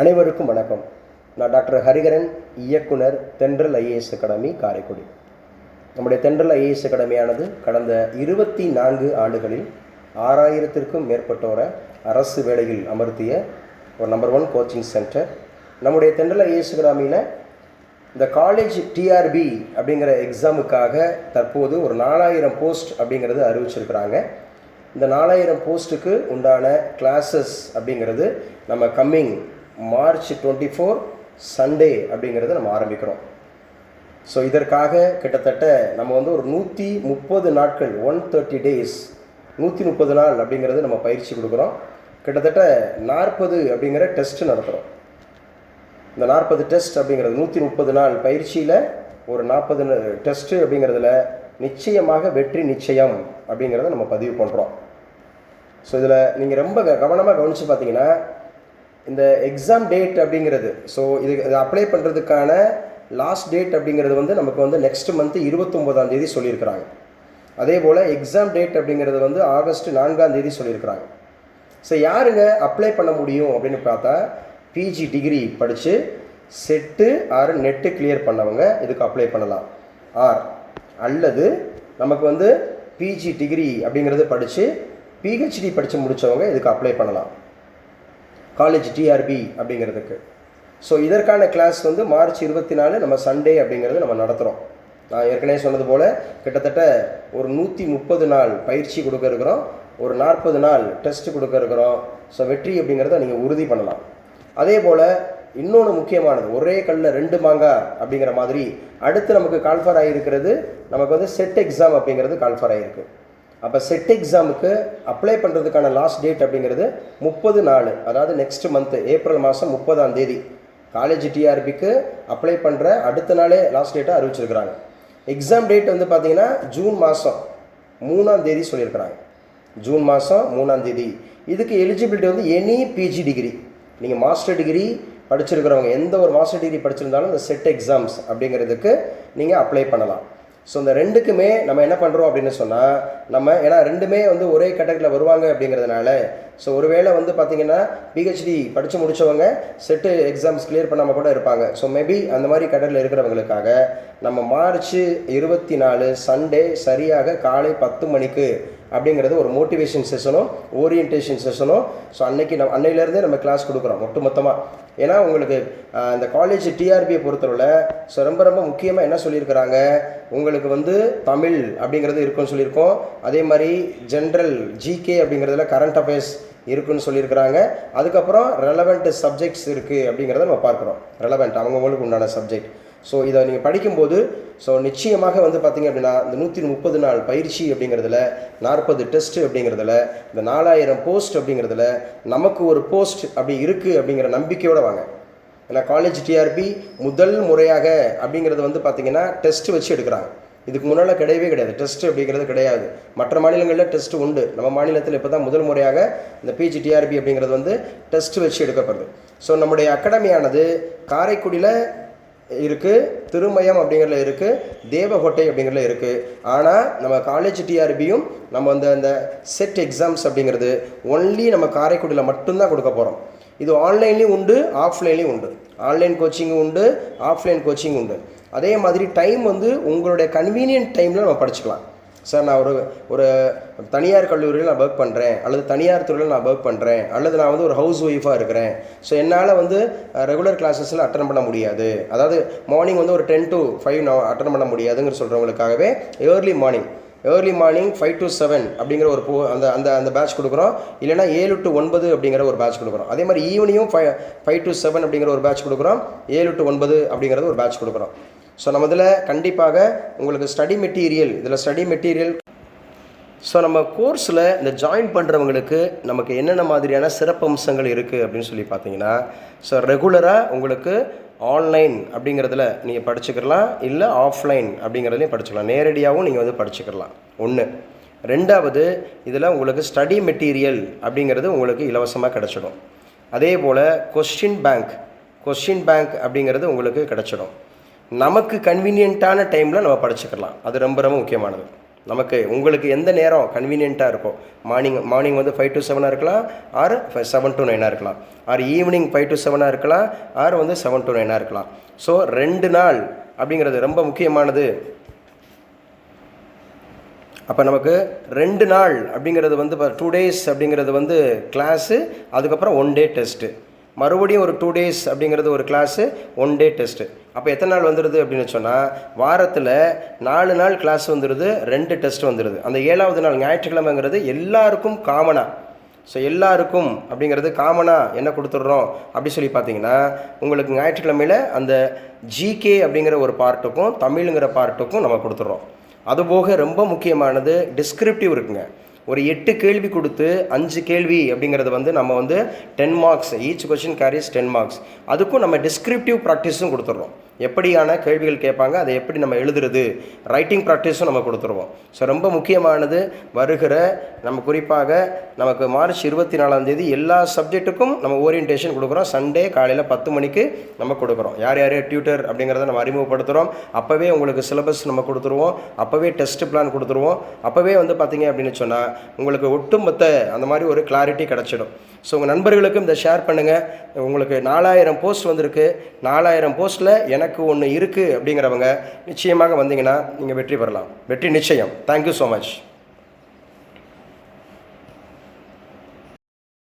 அனைவருக்கும் வணக்கம். நான் டாக்டர் ஹரிகரன் இயக்குனர் தென்றல் ஐஏஎஸ் அகாடமி காரைக்குடி. நம்முடைய தென்றல் ஐஏஎஸ் அகாடமியானது கடந்த இருபத்தி நான்கு ஆண்டுகளில் ஆறாயிரத்திற்கும் மேற்பட்டோரை அரசு வேலையில் அமர்த்திய ஒரு நம்பர் ஒன் கோச்சிங் சென்டர் நம்முடைய தென்றல் ஐஏஎஸ் அகாடமியில் இந்த காலேஜ் டிஆர்பி அப்படிங்கிற எக்ஸாமுக்காக தற்போது ஒரு நாலாயிரம் போஸ்ட் அப்படிங்கிறது அறிவிச்சிருக்கிறாங்க. இந்த நாலாயிரம் போஸ்ட்டுக்கு உண்டான கிளாஸஸ் அப்படிங்கிறது நம்ம coming March twenty four Sunday அப்படிங்கிறத நம்ம ஆரம்பிக்கிறோம். ஸோ இதற்காக கிட்டத்தட்ட நம்ம வந்து ஒரு நூற்றி முப்பது நாட்கள் ஒன் தேர்ட்டி டேஸ் நூற்றி முப்பது நாள் அப்படிங்கிறது நம்ம பயிற்சி கொடுக்குறோம். கிட்டத்தட்ட நாற்பது அப்படிங்கிற டெஸ்ட் நடத்துகிறோம் இந்த நாற்பது டெஸ்ட் அப்படிங்கிறது நூற்றி முப்பது நாள் பயிற்சியில் ஒரு நாற்பது டெஸ்ட்டு அப்படிங்கிறதுல நிச்சயமாக வெற்றி நிச்சயம் அப்படிங்கிறத நம்ம பதிவு பண்ணுறோம் ஸோ இதில் நீங்கள் ரொம்ப க- கவனமாக கவனித்து பார்த்தீங்கன்னா இந்த எக்ஸாம் டேட் அப்படிங்கிறது. ஸோ இது இதை அப்ளை பண்ணுறதுக்கான லாஸ்ட் டேட் அப்படிங்கிறது வந்து நமக்கு வந்து நெக்ஸ்ட் மந்த்து இருபத்தொம்போதாம் தேதி சொல்லியிருக்கிறாங்க. அதே போல் எக்ஸாம் டேட் அப்படிங்கிறது வந்து ஆகஸ்ட் நான்காம் தேதி சொல்லியிருக்கிறாங்க. ஸோ யாருங்க அப்ளை பண்ண முடியும் அப்படின்னு பார்த்தா பிஜி டிகிரி படித்து செட்டு ஆர் நெட்டு கிளியர் பண்ணவங்க இதுக்கு அப்ளை பண்ணலாம். ஆர் அல்லது நமக்கு வந்து பிஜி டிகிரி அப்படிங்கிறது படித்து பிஹெச்டி படித்து முடித்தவங்க இதுக்கு அப்ளை பண்ணலாம். காலேஜ் டிஆர்பி அப்படிங்கிறதுக்கு. ஸோ இதற்கான கிளாஸ் வந்து மார்ச் இருபத்தி நாலு நம்ம சண்டே அப்படிங்கிறது நம்ம நடத்துகிறோம் நான் ஏற்கனவே சொன்னது போல் கிட்டத்தட்ட ஒரு நூற்றி முப்பது நாள் பயிற்சி கொடுக்க இருக்கிறோம் ஒரு நாற்பது நாள் டெஸ்ட் கொடுக்க இருக்கிறோம் ஸோ வெற்றி அப்படிங்கிறத நீங்கள் உறுதி பண்ணலாம். அதே போல் இன்னொன்று முக்கியமானது ஒரே கல்லில் ரெண்டு மாங்காய் அப்படிங்கிற மாதிரி அடுத்து நமக்கு கால்ஃபர் ஆகியிருக்கிறது நமக்கு வந்து செட் எக்ஸாம் அப்படிங்கிறது கால்ஃபர் ஆகிருக்கு அப்போ செட் எக்ஸாமுக்கு அப்ளை பண்ணுறதுக்கான லாஸ்ட் டேட் அப்படிங்கிறது முப்பது நாள் அதாவது நெக்ஸ்ட் மந்த்து ஏப்ரல் மாதம் முப்பதாம் தேதி. காலேஜ் டிஆர்பிக்கு அப்ளை பண்ணுற அடுத்த நாளே லாஸ்ட் டேட்டை அறிவிச்சிருக்கிறாங்க. எக்ஸாம் டேட் வந்து பார்த்தீங்கன்னா ஜூன் மாதம் மூணாம் தேதி சொல்லியிருக்கிறாங்க. ஜூன் மாதம் மூணாம் தேதி. இதுக்கு எலிஜிபிலிட்டி வந்து எனி பிஜி டிகிரி நீங்கள் மாஸ்டர் டிகிரி படிச்சிருக்கிறவங்க எந்த ஒரு மாஸ்டர் டிகிரி படிச்சிருந்தாலும் இந்த செட் எக்ஸாம்ஸ் அப்படிங்கிறதுக்கு நீங்கள் அப்ளை பண்ணலாம். ஸோ இந்த ரெண்டுக்குமே நம்ம என்ன பண்ணுறோம் அப்படின்னு சொன்னால் நம்ம ஏன்னா ரெண்டுமே வந்து ஒரே கேட்டகரியில் வருவாங்க அப்படிங்கிறதுனால ஸோ ஒருவேளை வந்து பார்த்தீங்கன்னா பிஹெச்டி படித்து முடித்தவங்க செட்டு எக்ஸாம்ஸ் கிளியர் பண்ணாமல் கூட இருப்பாங்க. ஸோ மேபி அந்த மாதிரி கேட்டகரியில் இருக்கிறவங்களுக்காக நம்ம மார்ச் இருபத்தி நாலு சண்டே சரியாக காலை பத்து மணிக்கு அப்படிங்கிறது ஒரு மோட்டிவேஷன் செஷனும் ஓரியன்டேஷன் செஷனும் ஸோ அன்னைக்கு நம்ம அன்னையிலேருந்தே நம்ம கிளாஸ் கொடுக்குறோம் ஒட்டு மொத்தமாக ஏன்னா உங்களுக்கு இந்த காலேஜ் டிஆர்பியை பொறுத்தவரை ஸோ ரொம்ப ரொம்ப முக்கியமாக என்ன சொல்லியிருக்கிறாங்க? உங்களுக்கு வந்து தமிழ் அப்படிங்கிறது இருக்குன்னு சொல்லியிருக்கோம். அதே மாதிரி ஜென்ரல் ஜிகே அப்படிங்கிறதுல கரண்ட் அஃபேர்ஸ் இருக்குன்னு சொல்லியிருக்கிறாங்க. அதுக்கப்புறம் ரெலவெண்ட் சப்ஜெக்ட்ஸ் இருக்குது அப்படிங்கிறத நம்ம பார்க்குறோம். ரெலவெண்ட் அவங்கவுங்களுக்கு உண்டான சப்ஜெக்ட் ஸோ இதை நீங்கள் படிக்கும்போது ஸோ நிச்சயமாக வந்து பார்த்தீங்க அப்படின்னா இந்த நூற்றி முப்பது நாள் பயிற்சி அப்படிங்கிறதுல நாற்பது டெஸ்ட்டு அப்படிங்கிறதுல இந்த நாலாயிரம் போஸ்ட் அப்படிங்கிறதுல நமக்கு ஒரு போஸ்ட் அப்படி இருக்குது அப்படிங்கிற நம்பிக்கையோடு வாங்க. ஏன்னா காலேஜ் டிஆர்பி முதல் முறையாக அப்படிங்கிறது வந்து பார்த்தீங்கன்னா டெஸ்ட் வச்சு எடுக்கிறாங்க. இதுக்கு முன்னால் கிடையவே கிடையாது. டெஸ்ட் அப்படிங்கிறது கிடையாது. மற்ற மாநிலங்களில் டெஸ்ட் உண்டு. நம்ம மாநிலத்தில் இப்போ தான் முதல் முறையாக இந்த பிஜி டிஆர்பி அப்படிங்கிறது வந்து டெஸ்ட் வச்சு எடுக்கப்படுது. ஸோ நம்முடைய அகாடமியானது காரைக்குடியில் இருக்குது திருமயம் அப்படிங்கிறதுல இருக்குது தேவகோட்டை அப்படிங்கிறதுல இருக்குது ஆனால் நம்ம காலேஜ் டிஆர்பியும் நம்ம அந்த அந்த செட் எக்ஸாம்ஸ் அப்படிங்கிறது ஒன்லி நம்ம காரைக்குடியில் மட்டும்தான் கொடுக்க போகிறோம் இது ஆன்லைன்லேயும் உண்டு ஆஃப்லைன்லேயும் உண்டு. ஆன்லைன் கோச்சிங்கும் உண்டு ஆஃப்லைன் கோச்சிங் உண்டு. அதே மாதிரி டைம் வந்து உங்களுடைய கன்வீனியன்ட் டைமில் நம்ம படிச்சுக்கலாம். சார் நான் ஒரு ஒரு தனியார் கல்லூரியில் நான் ஒர்க் பண்ணுறேன் அல்லது தனியார் துறையில் நான் ஒர்க் பண்ணுறேன் அல்லது நான் வந்து ஒரு ஹவுஸ் ஒய்ஃபாக இருக்கிறேன். ஸோ என்னால் வந்து ரெகுலர் கிளாஸஸில் அட்டன் பண்ண முடியாது. அதாவது மார்னிங் வந்து ஒரு டென் டு ஃபைவ் நான் அட்டன் பண்ண முடியாதுங்கிற சொல்கிறவங்களுக்காகவே early morning early morning five to seven அப்படிங்கிற ஒரு போ அந்த அந்த அந்த பேட்ச் கொடுக்குறோம். இல்லைனா ஏழு டு ஒன்பது அப்படிங்கிற ஒரு பேட்ச் கொடுக்குறோம். அதே மாதிரி ஈவினிங்கும் ஃபைவ் ஃபைவ் டு செவன் அப்படிங்கிற ஒரு பேட்ச் கொடுக்குறோம். ஏழு டு ஒன்பது அப்படிங்கிறது ஒரு பேட்ச் கொடுக்குறோம். ஸோ நம்ம இதில் கண்டிப்பாக உங்களுக்கு ஸ்டடி மெட்டீரியல் இதில் ஸ்டடி மெட்டீரியல் ஸோ நம்ம கோர்ஸில் இந்த ஜாயின் பண்ணுறவங்களுக்கு நமக்கு என்னென்ன மாதிரியான சிறப்பம்சங்கள் இருக்குது அப்படின்னு சொல்லி பார்த்தீங்கன்னா ஸோ ரெகுலராக உங்களுக்கு ஆன்லைன் அப்படிங்கிறதுல நீங்கள் படிச்சுக்கலாம் இல்லை ஆஃப்லைன் அப்படிங்கிறதுலையும் படிச்சுக்கலாம். நேரடியாகவும் நீங்கள் வந்து படிச்சுக்கலாம். ஒன்று ரெண்டாவது இதில் உங்களுக்கு ஸ்டடி மெட்டீரியல் அப்படிங்கிறது உங்களுக்கு இலவசமாக கிடச்சிடும். அதே போல் கொஸ்டின் பேங்க் கொஸ்டின் பேங்க் அப்படிங்கிறது உங்களுக்கு கிடச்சிடும். நமக்கு கன்வீனியண்ட்டான டைமில் நம்ம படிச்சுக்கலாம். அது ரொம்ப ரொம்ப முக்கியமானது. நமக்கு உங்களுக்கு எந்த நேரம் கன்வீனியண்ட்டாக இருக்கும் மார்னிங் மார்னிங் வந்து ஃபைவ் டு செவனாக இருக்கலாம் ஆர் செவன் டு நைனாக இருக்கலாம். ஆர் ஈவினிங் ஃபைவ் டு செவனாக இருக்கலாம் ஆர் வந்து செவன் டு நைனாக இருக்கலாம். ஸோ ரெண்டு நாள் அப்படிங்கிறது ரொம்ப முக்கியமானது. அப்போ நமக்கு ரெண்டு நாள் அப்படிங்கிறது வந்து டூ டேஸ் அப்படிங்கிறது வந்து கிளாஸு அதுக்கப்புறம் ஒன் டே டெஸ்ட்டு மறுபடியும் ஒரு டூ டேஸ் அப்படிங்கிறது ஒரு கிளாஸு ஒன் டே டெஸ்ட்டு அப்போ எத்தனை நாள் வந்துடுது அப்படின்னு சொன்னால் வாரத்தில் நாலு நாள் கிளாஸ் வந்துடுது ரெண்டு டெஸ்ட் வந்துடுது அந்த ஏழாவது நாள் ஞாயிற்றுக்கிழமைங்கிறது எல்லாருக்கும் காமனாக ஸோ எல்லாருக்கும் அப்படிங்கிறது காமனாக என்ன கொடுத்துட்றோம் அப்படி சொல்லி பார்த்தீங்கன்னா உங்களுக்கு ஞாயிற்றுக்கிழமையில் அந்த ஜிகே அப்படிங்கிற ஒரு பார்ட்டுக்கும் தமிழுங்கிற பார்ட்டுக்கும் நம்ம கொடுத்துட்றோம். அதுபோக ரொம்ப முக்கியமானது டிஸ்கிரிப்டிவ் இருக்குங்க. ஒரு எட்டு கேள்வி கொடுத்து அஞ்சு கேள்வி அப்படிங்கிறது வந்து நம்ம வந்து ten marks each question carries ten marks அதுக்கும் நம்ம டிஸ்கிரிப்டிவ் ப்ராக்டிஸும் கொடுத்துட்றோம். எப்படியான கேள்விகள் கேட்பாங்க அதை எப்படி நம்ம எழுதுறது ரைட்டிங் ப்ராக்டிஸும் நம்ம கொடுத்துருவோம். ஸோ ரொம்ப முக்கியமானது வருகிற நம்ம குறிப்பாக நமக்கு மார்ச் இருபத்தி நாலாம் தேதி எல்லா சப்ஜெக்ட்டுக்கும் நம்ம ஓரியன்டேஷன் கொடுக்குறோம். சண்டே காலையில் பத்து மணிக்கு நம்ம கொடுக்குறோம். யார் யார் டியூட்டர் அப்படிங்கிறத நம்ம அறிமுகப்படுத்துகிறோம் அப்போவே உங்களுக்கு சிலபஸ் நம்ம கொடுத்துருவோம். அப்போவே டெஸ்ட் பிளான் கொடுத்துருவோம். அப்போவே வந்து பார்த்தீங்க அப்படின்னு சொன்னால் உங்களுக்கு ஒட்டுமொத்த அந்த மாதிரி ஒரு கிளாரிட்டி கிடச்சிடும். ஸோ உங்கள் நண்பர்களுக்கும் இதை ஷேர் பண்ணுங்கள் உங்களுக்கு நாலாயிரம் போஸ்ட் வந்திருக்கு. நாலாயிரம் போஸ்ட்டில் எனக்கு எனக்கு ஒன்று இருக்குது அப்படிங்கிறவங்க நிச்சயமாக வந்தீங்கன்னா நீங்கள் வெற்றி பெறலாம். வெற்றி நிச்சயம். Thank you so much